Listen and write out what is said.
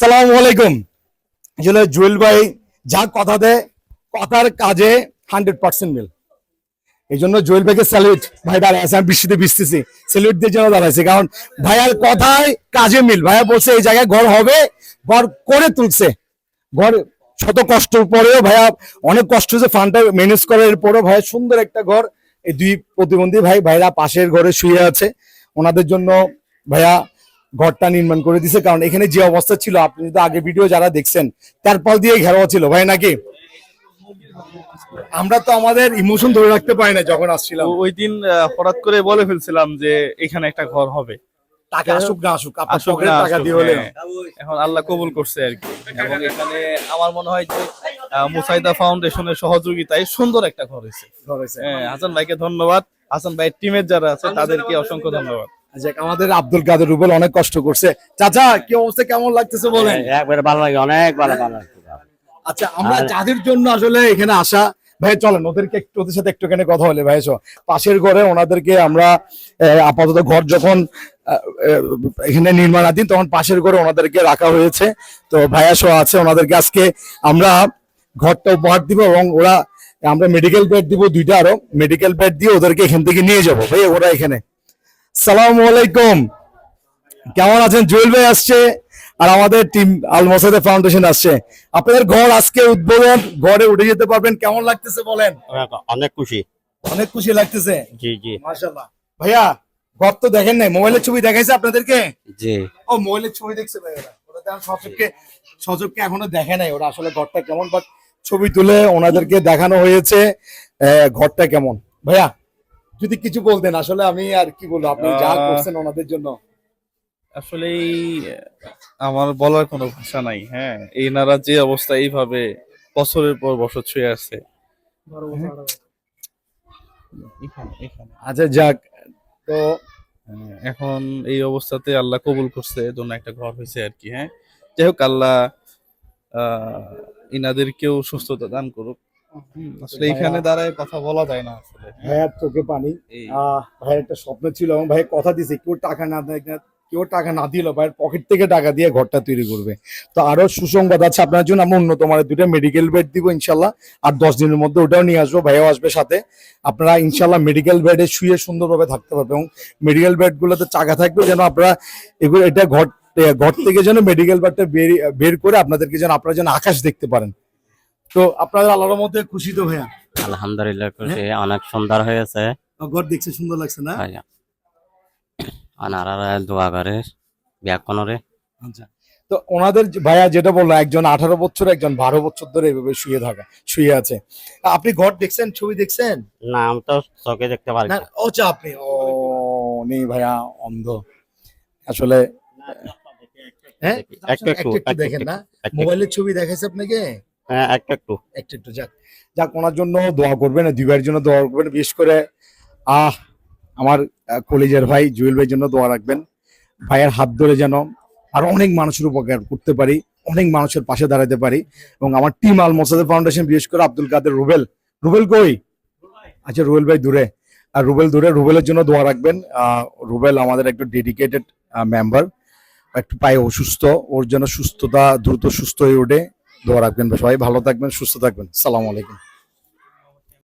সালাম আলাইকুম। আসলে জুয়েল ভাই যা কথা দেয়, কথার কাজে হান্ড্রেড পার্সেন্ট মিল। এই জন্য জুয়েল ভাইকে স্যালুট ভাই দাঁড়ায় আমি বৃষ্টিতে বৃষ্টিছি স্যালুট দিয়ে জন্য দাঁড়াইছে, কারণ ভাইয়ার কথায় কাজে মিল। ভাইয়া বলছে, এই জায়গায় ঘর হবে, ঘর করে তুলছে। ঘর শত কষ্ট পরেও ভাইয়া অনেক কষ্ট হচ্ছে ফান্ডটা ম্যানেজ করার পরেও ভাইয়া সুন্দর একটা ঘর। এই দুই প্রতিবন্ধী ভাই, ভাইরা পাশের ঘরে শুয়ে আছে। ওনাদের জন্য ভাইয়া ঘরটা নির্মাণ করে দিছে। কারণ এখানে যে অবস্থা ছিল আপনি যদি আগে ভিডিও যারা দেখছেন তারপর দিয়ে ঘেরাও ছিল ভাই নাকি? আমরা তো আমাদের ইমোশন ধরে রাখতে পারি না যখন আসছিলাম। ওই দিন হঠাৎ করে বলে ফেলছিলাম যে এখানে একটা ঘর হবে। টাকা আসুক না আসুক আপনার আসুক পকেটে না টাকা দিয়ে হলে হ্যাঁ। এখন আল্লাহ কবুল করছে আর কি। এবং এখানে আমার মনে হয় যে মুসাইদা ফাউন্ডেশনের সহযোগিতায় সুন্দর একটা ঘর হয়েছে। হ্যাঁ, হাসান ভাইকে ধন্যবাদ। হাসান ভাইয়ের টিমের যারা আছে তাদেরকে অসংখ্য ধন্যবাদ। যাক, আমাদের আব্দুল কাদের রুবেল অনেক কষ্ট করছে। চাচা কি অবস্থা? কেমন লাগতেছে বলেন? একবারে ভালো লাগে অনেক ভালো ভালো। আচ্ছা আমরা যাদের জন্য আসলে এখানে আসা ভাই চলেন ওদেরকে একটু ওদের সাথে একটুখানি কথা বলে ভাই পাশের ঘরে ওনাদেরকে আমরা আপাতত ঘর যখন এখানে নির্মাণাধীন তখন পাশের ঘরে ওনাদেরকে রাখা হয়েছে। তো ভাইয়া সহ আছে ওনাদেরকে আজকে আমরা ঘরটা উপহার দিব এবং ওরা আমরা মেডিকেল বেড দিব দুইটা আরও। মেডিকেল বেড দিয়ে ওদেরকে এখান থেকে নিয়ে যাব। ভাই ওরা এখানে সালাম আলাইকুম। কেমন আছেন? জুয়েল ভাই আসছে আর আমাদের টিম আল মোসাদে ফাউন্ডেশন আসছে। আপনাদের ঘর আজকে উদ্বোধন ঘরে উঠে যেতে পারবেন। কেমন লাগতেছে বলেন? অনেক- খুশি। অনেক খুশি লাগতেছে? জি জি। মাশাআল্লাহ। ভাইয়া ঘর তো দেখেন নাই মোবাইলের ছবি দেখাইছে আপনাদেরকে? জি। ও মোবাইলের ছবি দেখছে ভাই ওরা তো সচককে সচককে এখনও দেখে নাই। ওরা আসলে ঘরটা কেমন বাট ছবি তুলে ওনাদেরকে দেখানো হয়েছে। ঘরটা কেমন? ভাইয়া যদি কিছু বলতেন আসলে আমি আর কি বলব আপনি যা করছেন ওনাদের জন্য। আসলে আমার বলার কোনো ভাষা নাই হ্যাঁ? এই নারা যে অবস্থা এইভাবে বছরের পর বছর ছুঁয়ে এখানে আচ্ছা যাক। তো হ্যাঁ, এখন এই অবস্থাতে আল্লাহ কবুল করছে জন্য একটা ঘর হয়েছে আর কি হ্যাঁ? যাই হোক আল্লাহ আহ, ইনাদেরকেও সুস্থতা দান করুক। আসলে এখানে দাঁড়ায় কথা বলা যায় না আসলে। ভাইয়ার চোখে পানি। ভাইয়ের একটা স্বপ্ন ছিল এবং ভাই কথা দিছে কেউ টাকা না দেয় কেউ টাকা না দিল ভাইয়ের পকেট থেকে টাকা দিয়ে ঘরটা তৈরি করবে। তো আরও সুসংবাদ আছে আপনার জন্য আমরা উন্নত মানের দুটো মেডিকেল বেড দিব ইনশাল্লাহ আর দশ দিনের মধ্যে ওটাও নিয়ে আসব ভাইয়াও আসবে সাথে। আপনারা ইনশাল্লাহ মেডিকেল বেডে শুয়ে সুন্দরভাবে থাকতে পারবে এবং মেডিকেল বেড গুলোতে চাকা থাকবে যেন আপনারা এগুলো এটা ঘর ঘর থেকে যেন মেডিকেল বেডটা বের বের করে আপনাদেরকে যেন আপনারা যেন আকাশ দেখতে পারেন। তো আপনাদের আল্লাহর মধ্যে খুশি তো ভাইয়া? আলহামদুলিল্লাহ খুশি। অনেক সুন্দর হয়েছে। ঘর দেখতে সুন্দর লাগছে না? ভাইয়া। আনারা দোয়া করে আচ্ছা। তো ওনাদের ভাইয়া যেটা বলল একজন আঠারো বছর একজন বারো বছর ধরে এভাবে শুয়ে থাকা শুয়ে আছে। আপনি ঘর দেখছেন ছবি দেখছেন? না আমি তো চোখে দেখতে পারি না। ও চা আপনি ও নেই ভাইয়া অন্ধ। আসলে হ্যাঁ? একটু দেখেন না। মোবাইলের ছবি দেখাইছে আপনাকে? হ্যাঁ একটু একটু। একটু যাক। যাক, ওনার জন্য দোয়া করবেন দুই ভাইয়ের জন্য দোয়া করবেন, বিশেষ করে, আহ, আমার কলেজের ভাই জুয়েল ভাইয়ের জন্য দোয়া রাখবেন। ভাইয়ের হাত ধরে যেন আর অনেক মানুষের উপকার করতে পারি, অনেক মানুষের পাশে দাঁড়াতে পারি। এবং আমার টিম আল মোসাদ ফাউন্ডেশন, বিশেষ করে আব্দুল কাদের রুবেল। রুবেল কই? আচ্ছা রুবেল ভাই দূরে। আর রুবেল দূরে, রুবেলের জন্য দোয়া রাখবেন। রুবেল আমাদের একটু ডেডিকেটেড মেম্বার একটু পায়ে অসুস্থ, ওর জন্য সুস্থতা দ্রুত সুস্থ হয়ে ওঠে। দোয়া রাখবেন সবাই ভালো থাকবেন সুস্থ থাকবেন। সালাম আলাইকুম।